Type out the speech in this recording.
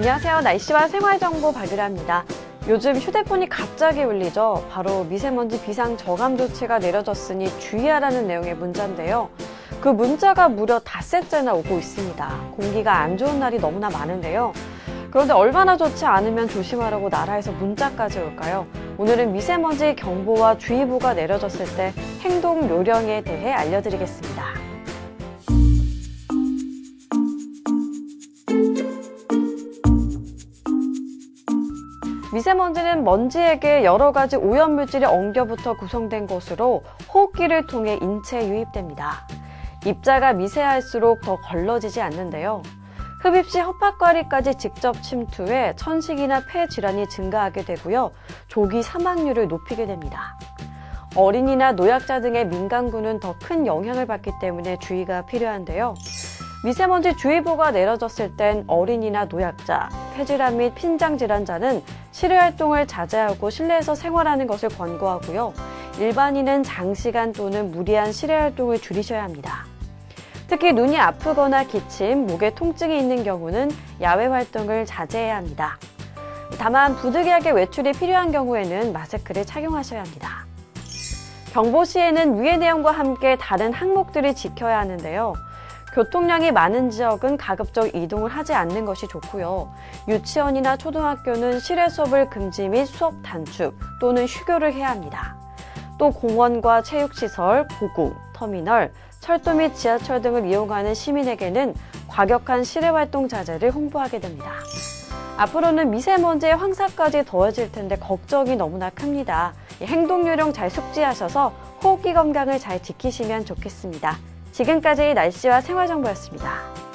안녕하세요. 날씨와 생활정보 발굴합니다. 요즘 휴대폰이 갑자기 울리죠. 바로 미세먼지 비상 저감 조치가 내려졌으니 주의하라는 내용의 문자인데요. 그 문자가 무려 닷새째나 오고 있습니다. 공기가 안 좋은 날이 너무나 많은데요. 그런데 얼마나 좋지 않으면 조심하라고 나라에서 문자까지 올까요? 오늘은 미세먼지 경보와 주의보가 내려졌을 때 행동 요령에 대해 알려드리겠습니다. 미세먼지는 먼지에게 여러 가지 오염물질이 엉겨붙어 구성된 것으로 호흡기를 통해 인체에 유입됩니다. 입자가 미세할수록 더 걸러지지 않는데요. 흡입 시 헛박과리까지 직접 침투해 천식이나 폐 질환이 증가하게 되고요. 조기 사망률을 높이게 됩니다. 어린이나 노약자 등의 민간군은 더 큰 영향을 받기 때문에 주의가 필요한데요. 미세먼지 주의보가 내려졌을 땐 어린이나 노약자, 폐질환 및 핀장 질환자는 실외 활동을 자제하고 실내에서 생활하는 것을 권고하고요. 일반인은 장시간 또는 무리한 실외 활동을 줄이셔야 합니다. 특히 눈이 아프거나 기침, 목에 통증이 있는 경우는 야외 활동을 자제해야 합니다. 다만 부득이하게 외출이 필요한 경우에는 마스크를 착용하셔야 합니다. 경보 시에는 위의 내용과 함께 다른 항목들을 지켜야 하는데요. 교통량이 많은 지역은 가급적 이동을 하지 않는 것이 좋고요. 유치원이나 초등학교는 실외 수업을 금지 및 수업 단축 또는 휴교를 해야 합니다. 또 공원과 체육시설, 고궁, 터미널, 철도 및 지하철 등을 이용하는 시민에게는 과격한 실외 활동 자제를 홍보하게 됩니다. 앞으로는 미세먼지의 황사까지 더해질 텐데 걱정이 너무나 큽니다. 이 행동 요령 잘 숙지하셔서 호흡기 건강을 잘 지키시면 좋겠습니다. 지금까지 날씨와 생활 정보였습니다.